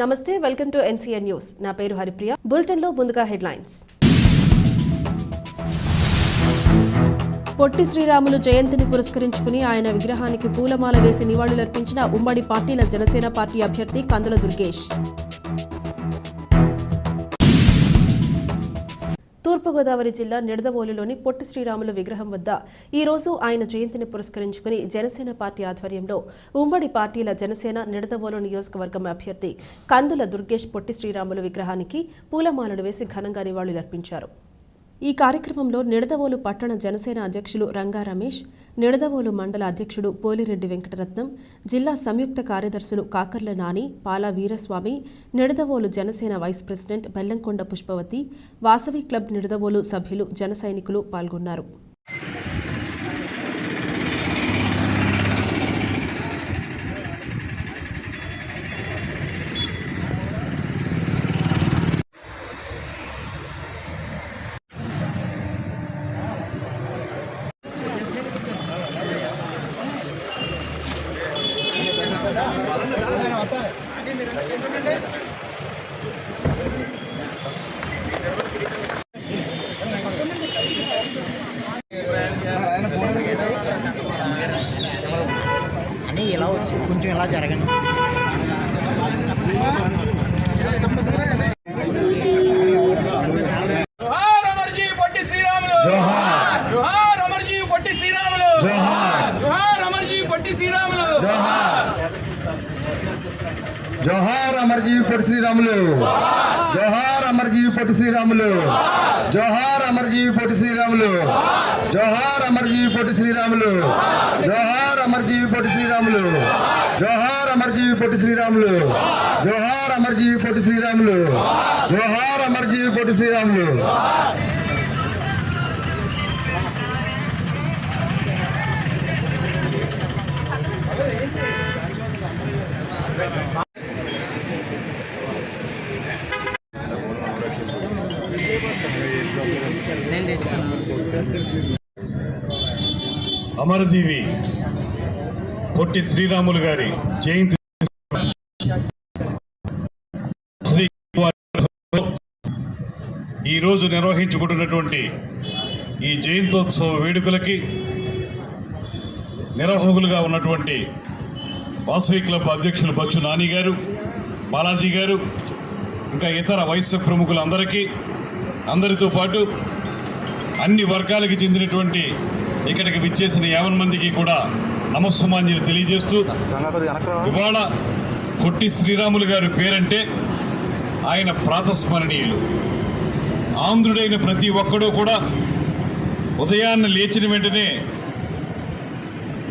నమస్తే welcome to NCN news. నా పేరు హరిప్రియ. బులెటిన్లో ముందుగా హెడ్లైన్స్. పొట్టి శ్రీరాములు జయంతిని పురస్కరించుకుని ఆయన విగ్రహానికి పూలమాల వేసి నివాళులర్పించిన ఉమ్మడి పార్టీల జనసేన పార్టీ అభ్యర్థి కందుల దుర్గేష్. తూర్పుగోదావరి జిల్లా నిడదవోలులోని పొట్టి శ్రీరాములు విగ్రహం వద్ద ఈ రోజు ఆయన జయంతిని పురస్కరించుకుని జనసేన పార్టీ ఆధ్వర్యంలో ఉమ్మడి పార్టీల జనసేన నిడదవోలు నియోజకవర్గం అభ్యర్థి కందుల దుర్గేష్ పొట్టి శ్రీరాములు విగ్రహానికి పూలమాలలు వేసి ఘనంగా నివాళులర్పించారు. ఈ కార్యక్రమంలో నిడదవోలు పట్టణ జనసేన అధ్యక్షులు రంగా రమేష్ నిడదవోలు మండల అధ్యక్షుడు పోలిరెడ్డి వెంకటరత్నం జిల్లా సంయుక్త కార్యదర్శులు Kakarla Nani Pala Veeraswamy Nidadavolu Janasena vice president Bellamkonda Pushpavathi Vasavi club Nidadavolu సభ్యులు జనసైనికులు పాల్గొన్నారు. అని ఇలా వచ్చి కొంచెం ఇలా జరగండి జోహార్ అమర్జీ పొట్టి శ్రీరాములు. జోహార్. జోహార్ అమర్జీ పొట్టి శ్రీరాములు. జోహార్. జోహార్ అమర్జీ పొట్టి శ్రీరాములు. జోహార్ జోహార్ అమర్జీవి పొట్టి శ్రీరాములు. జోహార్ అమర్జీవి పొట్టి శ్రీరాములు. జోహార్ అమర్జీవి పొట్టి శ్రీరాములు. జోహార్ అమర్జీవి పొట్టి శ్రీరాములు. జోహార్ అమర్జీవి పొట్టి శ్రీరాములు. జోహార్ అమర్జీవి పొట్టి శ్రీరాములు. జోహార్ అమర్జీవి పొట్టి శ్రీరాములు జోహార్ అమర్జీవి పొట్టి శ్రీరాములు. అమరజీవి పొట్టి శ్రీరాములు గారి జయంతి ఈరోజు నిర్వహించుకుంటున్నటువంటి ఈ జయంతోత్సవ వేడుకలకి నిర్వాహకులుగా ఉన్నటువంటి వాసవి క్లబ్ అధ్యక్షులు బచ్చు నాని గారు బాలాజీ గారు ఇంకా ఇతర వయస్సు ప్రముఖులందరికీ అందరితో పాటు అన్ని వర్గాలకి చెందినటువంటి ఇక్కడికి విచ్చేసిన యావన్ మందికి కూడా నమస్సుమాంజలి తెలియజేస్తూ ఇవాళ పొట్టి శ్రీరాములు గారి పేరంటే ఆయన ప్రాతస్మరణీయులు. ఆంధ్రుడైన ప్రతి ఒక్కడూ కూడా ఉదయాన్నే లేచిన వెంటనే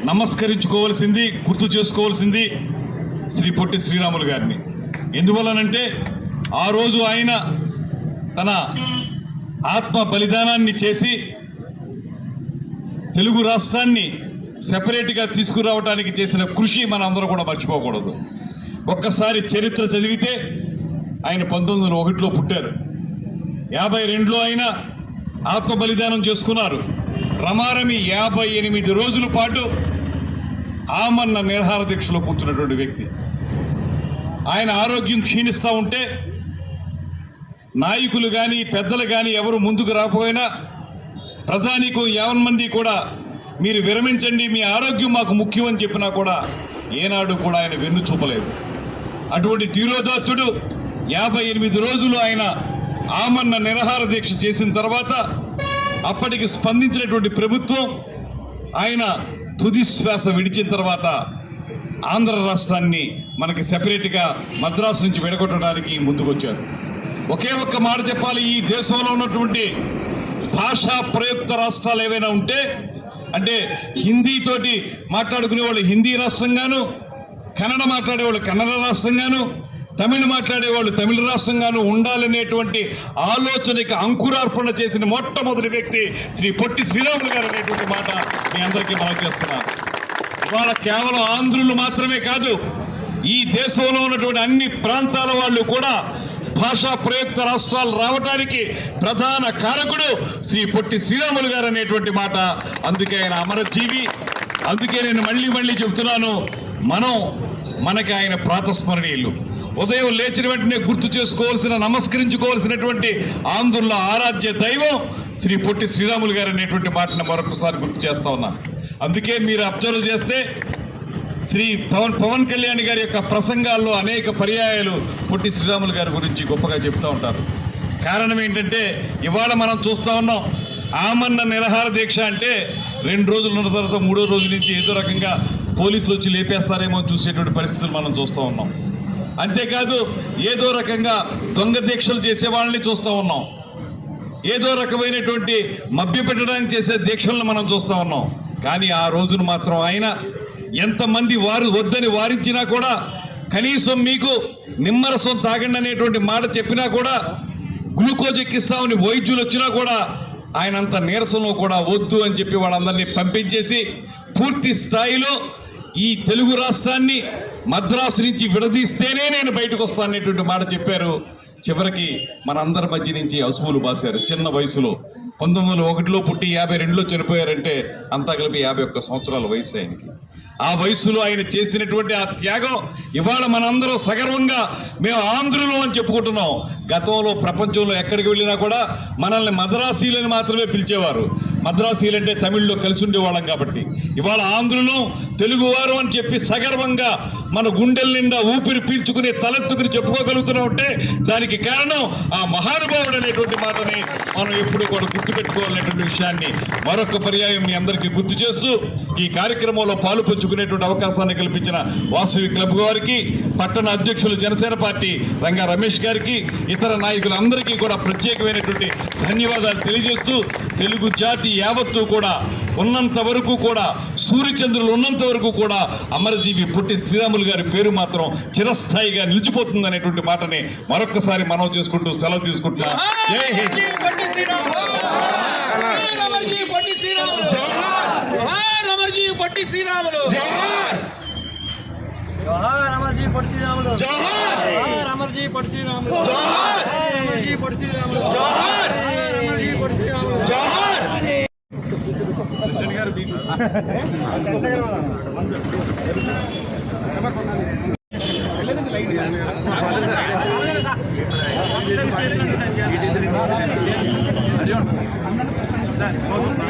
నమస్కరించుకోవాల్సింది గుర్తు చేసుకోవాల్సింది శ్రీ పొట్టి శ్రీరాములు గారిని. ఎందువలనంటే ఆ రోజు ఆయన తన ఆత్మ బలిదానాన్ని చేసి తెలుగు రాష్ట్రాన్ని సెపరేట్గా తీసుకురావడానికి చేసిన కృషి మన అందరూ కూడా మర్చిపోకూడదు. ఒక్కసారి చరిత్ర చదివితే ఆయన పంతొమ్మిది వందల ఒకటిలో పుట్టారు. యాభై రెండులో ఆయన ఆత్మ బలిదానం చేసుకున్నారు. రమారమి యాభై ఎనిమిది రోజుల పాటు ఆమన్న నిర్హార దీక్షలో కూర్చున్నటువంటి వ్యక్తి. ఆయన ఆరోగ్యం క్షీణిస్తూ ఉంటే నాయకులు కానీ పెద్దలు కానీ ఎవరు ముందుకు రాకపోయినా ప్రజానీకం యావన్ మంది కూడా మీరు విరమించండి మీ ఆరోగ్యం మాకు ముఖ్యం అని చెప్పినా కూడా ఏనాడు కూడా ఆయన వెన్ను చూపలేదు. అటువంటి తీరోదాత్తుడు యాభై ఎనిమిది రోజులు ఆయన ఆమన్న నిరహార దీక్ష చేసిన తర్వాత అప్పటికి స్పందించినటువంటి ప్రభుత్వం ఆయన తుది శ్వాస విడిచిన తర్వాత ఆంధ్ర రాష్ట్రాన్ని మనకి సెపరేట్గా మద్రాసు నుంచి విడగొట్టడానికి ముందుకొచ్చారు. ఒకే ఒక్క మాట చెప్పాలి ఈ దేశంలో ఉన్నటువంటి భాషా ప్రయుక్త రాష్ట్రాలు ఏవైనా ఉంటే అంటే హిందీతోటి మాట్లాడుకునే వాళ్ళు హిందీ రాష్ట్రంగాను కన్నడ మాట్లాడేవాళ్ళు కన్నడ రాష్ట్రంగాను తమిళ మాట్లాడేవాళ్ళు తమిళ రాష్ట్రంగాను ఉండాలనేటువంటి ఆలోచనకి అంకురార్పణ చేసిన మొట్టమొదటి వ్యక్తి శ్రీ పొట్టి శ్రీరాములు గారు అనేటువంటి మాట మీ అందరికీ మనం చేస్తున్నాను ఇవాళ కేవలం ఆంధ్రులు మాత్రమే కాదు ఈ దేశంలో ఉన్నటువంటి అన్ని ప్రాంతాల వాళ్ళు కూడా భాషా ప్రయుక్త రాష్ట్రాలు రావడానికి ప్రధాన కారకుడు శ్రీ పొట్టి శ్రీరాములు గారు అనేటువంటి మాట. అందుకే ఆయన అమరజీవి. అందుకే నేను మళ్ళీ మళ్ళీ చెబుతున్నాను మనం మనకి ఆయన ప్రాతస్మరణీయులు. ఉదయం లేచిన వెంటనే గుర్తు చేసుకోవాల్సిన నమస్కరించుకోవాల్సినటువంటి ఆంధ్రుల ఆరాధ్య దైవం శ్రీ పొట్టి శ్రీరాములు గారు అనేటువంటి మాటను మరొకసారి గుర్తు చేస్తా ఉన్నాను అందుకే మీరు అబ్జర్వ్ చేస్తే శ్రీ పవన్ పవన్ కళ్యాణ్ గారి యొక్క ప్రసంగాల్లో అనేక పర్యాయాలు పొట్టి శ్రీరాములు గారి గురించి గొప్పగా చెప్తూ ఉంటారు. కారణం ఏంటంటే ఇవాళ మనం చూస్తూ ఉన్నాం ఆమన్న నిరహార దీక్ష అంటే రెండు రోజులు ఉన్న తర్వాత మూడో రోజు నుంచి ఏదో రకంగా పోలీసులు వచ్చి లేపేస్తారేమో చూసేటువంటి పరిస్థితులు మనం చూస్తూ ఉన్నాం. అంతేకాదు ఏదో రకంగా దొంగ దీక్షలు చేసే వాళ్ళని చూస్తూ ఉన్నాం. ఏదో రకమైనటువంటి మభ్యపెట్టడానికి చేసే దీక్షలను మనం చూస్తూ ఉన్నాం. కానీ ఆ రోజున మాత్రం ఆయన ఎంతమంది వారు వద్దని వారించినా కూడా కనీసం మీకు నిమ్మరసం తాగండి అనేటువంటి మాట చెప్పినా కూడా గ్లూకోజ్ ఎక్కిస్తామని వైద్యులు వచ్చినా కూడా ఆయన అంత నీరసంలో కూడా వద్దు అని చెప్పి వాళ్ళందరినీ పంపించేసి పూర్తి స్థాయిలో ఈ తెలుగు రాష్ట్రాన్ని మద్రాసు నుంచి విడదీస్తేనే నేను బయటకు వస్తాను అనేటువంటి మాట చెప్పారు. చివరికి మనందరి మధ్య నుంచి అసువులు బాసారు చిన్న వయసులో పంతొమ్మిది వందల ఒకటిలో పుట్టి యాభై రెండులో చనిపోయారంటే అంతా కలిపి యాభై ఒక్క సంవత్సరాల వయసు ఆయనకి. ఆ వయసులో ఆయన చేసినటువంటి ఆ త్యాగం ఇవాళ మనందరం సగర్వంగా మేము ఆంధ్రులు అని చెప్పుకుంటున్నాం. గతంలో ప్రపంచంలో ఎక్కడికి వెళ్ళినా కూడా మనల్ని మద్రాసీలని మాత్రమే పిలిచేవారు. మద్రాసీలు అంటే తమిళ్ళో కలిసి ఉండేవాళ్ళం కాబట్టి. ఇవాళ ఆంధ్రులు తెలుగువారు అని చెప్పి సగర్వంగా మన గుండెల నిండా ఊపిరి పీల్చుకుని తలెత్తుకుని చెప్పుకోగలుగుతున్నాం అంటే దానికి కారణం ఆ మహానుభావుడు అనేటువంటి మాటని మనం ఎప్పుడూ కూడా గుర్తుపెట్టుకోవాలనేటువంటి విషయాన్ని మరొక పర్యాయం మీ అందరికీ గుర్తు చేస్తూ ఈ కార్యక్రమంలో పాలుపంచు పంచుకునేటువంటి అవకాశాన్ని కల్పించిన వాసవి క్లబ్ వారికి పట్టణ అధ్యక్షులు జనసేన పార్టీ రంగా రమేష్ గారికి ఇతర నాయకులందరికీ కూడా ప్రత్యేకమైనటువంటి ధన్యవాదాలు తెలియజేస్తూ తెలుగు జాతి యావత్తు కూడా ఉన్నంత వరకు కూడా సూర్యచంద్రులు ఉన్నంత వరకు కూడా అమరజీవి పుట్టి శ్రీరాములు గారి పేరు మాత్రం చిరస్థాయిగా నిలిచిపోతుంది అనేటువంటి మాటని మరొక్కసారి మనం చేసుకుంటూ సెలవు తీసుకుంటున్నా. జై హింద్. పొట్టి శ్రీరాములు. జోహార్ అమర్జీ పొట్టి శ్రీరాములు. జోహార్ అమర్జీ పొట్టి శ్రీరాములు. జోహార్ అమర్జీ పొట్టి శ్రీరాములు. జోహార్ అమర్జీ పొట్టి శ్రీరాములు. జోహార్ అమర్జీ పొట్టి శ్రీరాములు